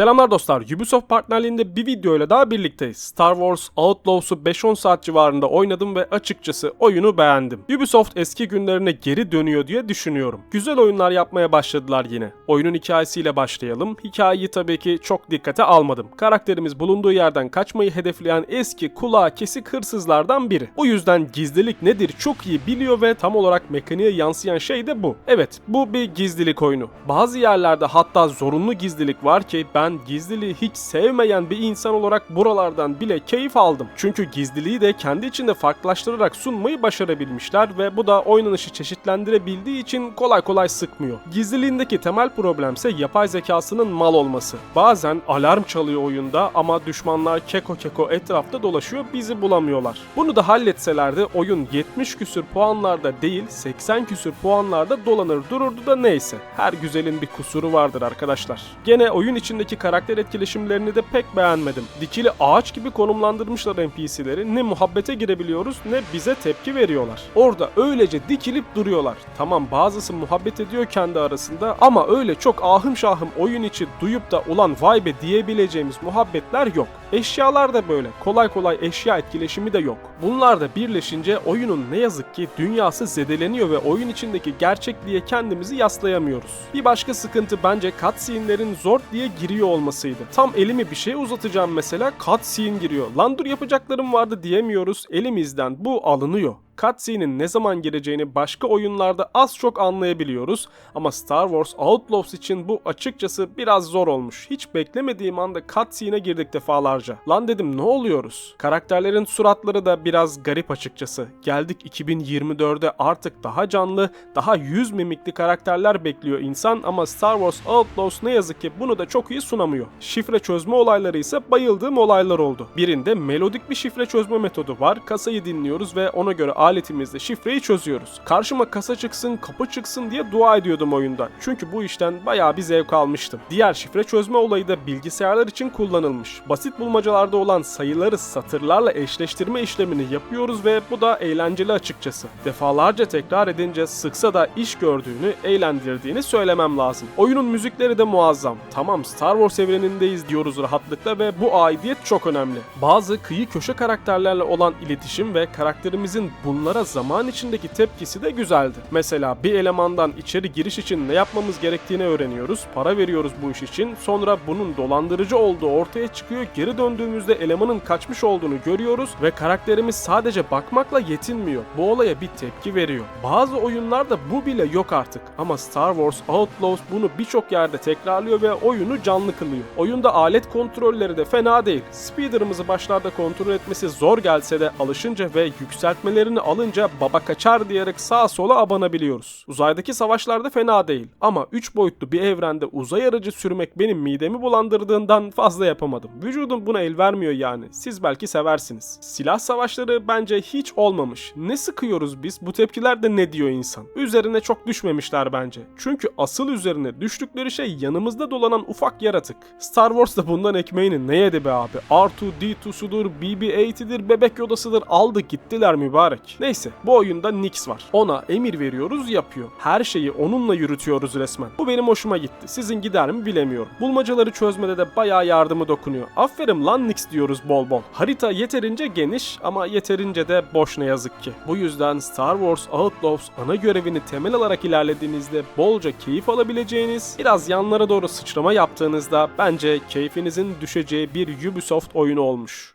Selamlar dostlar. Ubisoft partnerliğinde bir videoyla daha birlikteyiz. Star Wars Outlaws'u 5-10 saat civarında oynadım ve açıkçası oyunu beğendim. Ubisoft eski günlerine geri dönüyor diye düşünüyorum. Güzel oyunlar yapmaya başladılar yine. Oyunun hikayesiyle başlayalım. Hikayeyi tabii ki çok dikkate almadım. Karakterimiz bulunduğu yerden kaçmayı hedefleyen eski kulağı kesik hırsızlardan biri. Bu yüzden gizlilik nedir çok iyi biliyor ve tam olarak mekaniğe yansıyan şey de bu. Evet bu bir gizlilik oyunu. Bazı yerlerde hatta zorunlu gizlilik var ki ben gizliliği hiç sevmeyen bir insan olarak buralardan bile keyif aldım. Çünkü gizliliği de kendi içinde farklılaştırarak sunmayı başarabilmişler ve bu da oynanışı çeşitlendirebildiği için kolay kolay sıkmıyor. Gizliliğindeki temel problemse yapay zekasının mal olması. Bazen alarm çalıyor oyunda ama düşmanlar keko keko etrafta dolaşıyor bizi bulamıyorlar. Bunu da halletselerdi oyun 70 küsür puanlarda değil 80 küsür puanlarda dolanır dururdu da neyse. Her güzelin bir kusuru vardır arkadaşlar. Gene oyun içindeki karakter etkileşimlerini de pek beğenmedim. Dikili ağaç gibi konumlandırmışlar NPC'leri. Ne muhabbete girebiliyoruz ne bize tepki veriyorlar. Orada öylece dikilip duruyorlar. Tamam bazısı muhabbet ediyor kendi arasında ama öyle çok ahım şahım oyun içi duyup da ulan vay be diyebileceğimiz muhabbetler yok. Eşyalar da böyle. Kolay kolay eşya etkileşimi de yok. Bunlar da birleşince oyunun ne yazık ki dünyası zedeleniyor ve oyun içindeki gerçekliğe kendimizi yaslayamıyoruz. Bir başka sıkıntı bence cutscene'lerin zor diye giriyor olmasıydı. Tam elimi bir şeye uzatacağım mesela cutscene giriyor. Lan dur yapacaklarım vardı diyemiyoruz. Elimizden bu alınıyor cutscene'in ne zaman gireceğini başka oyunlarda az çok anlayabiliyoruz ama Star Wars Outlaws için bu açıkçası biraz zor olmuş. Hiç beklemediğim anda cutscene'e girdik defalarca. Lan dedim ne oluyoruz? Karakterlerin suratları da biraz garip açıkçası. Geldik 2024'de artık daha canlı, daha yüz mimikli karakterler bekliyor insan ama Star Wars Outlaws ne yazık ki bunu da çok iyi sunamıyor. Şifre çözme olayları ise bayıldığım olaylar oldu. Birinde melodik bir şifre çözme metodu var. Kasayı dinliyoruz ve ona göre aletimizle şifreyi çözüyoruz. Karşıma kasa çıksın, kapı çıksın diye dua ediyordum oyunda. Çünkü bu işten bayağı bir zevk almıştım. Diğer şifre çözme olayı da bilgisayarlar için kullanılmış. Basit bulmacalarda olan sayıları satırlarla eşleştirme işlemini yapıyoruz ve bu da eğlenceli açıkçası. Defalarca tekrar edince sıksa da iş gördüğünü, eğlendirdiğini söylemem lazım. Oyunun müzikleri de muazzam. Tamam Star Wars evrenindeyiz diyoruz rahatlıkla ve bu aidiyet çok önemli. Bazı kıyı köşe karakterlerle olan iletişim ve karakterimizin bunlara zaman içindeki tepkisi de güzeldi. Mesela bir elemandan içeri giriş için ne yapmamız gerektiğini öğreniyoruz, para veriyoruz bu iş için, sonra bunun dolandırıcı olduğu ortaya çıkıyor, geri döndüğümüzde elemanın kaçmış olduğunu görüyoruz ve karakterimiz sadece bakmakla yetinmiyor. Bu olaya bir tepki veriyor. Bazı oyunlarda bu bile yok artık ama Star Wars Outlaws bunu birçok yerde tekrarlıyor ve oyunu canlı kılıyor. Oyunda alet kontrolleri de fena değil. Speeder'ımızı başlarda kontrol etmesi zor gelse de alışınca ve yükseltmelerini alınca baba kaçar diyerek sağa sola abanabiliyoruz. Uzaydaki savaşlarda fena değil ama 3 boyutlu bir evrende uzay aracı sürmek benim midemi bulandırdığından fazla yapamadım. Vücudum buna el vermiyor yani. Siz belki seversiniz. Silah savaşları bence hiç olmamış. Ne sıkıyoruz biz? Bu tepkiler de ne diyor insan? Üzerine çok düşmemişler bence. Çünkü asıl üzerine düştükleri şey yanımızda dolanan ufak yaratık. Star Wars da bundan ekmeğini ne yedi be abi? R2-D2'sudur, BB-8'idir, bebek yodasıdır aldı gittiler mübarek. Neyse bu oyunda Nix var. Ona emir veriyoruz yapıyor. Her şeyi onunla yürütüyoruz resmen. Bu benim hoşuma gitti. Sizin gider mi bilemiyorum. Bulmacaları çözmede de bayağı yardımı dokunuyor. Aferin lan Nix diyoruz bol bol. Harita yeterince geniş ama yeterince de boş ne yazık ki. Bu yüzden Star Wars Outlaws ana görevini temel alarak ilerlediğinizde bolca keyif alabileceğiniz, biraz yanlara doğru sıçrama yaptığınızda bence keyfinizin düşeceği bir Ubisoft oyunu olmuş.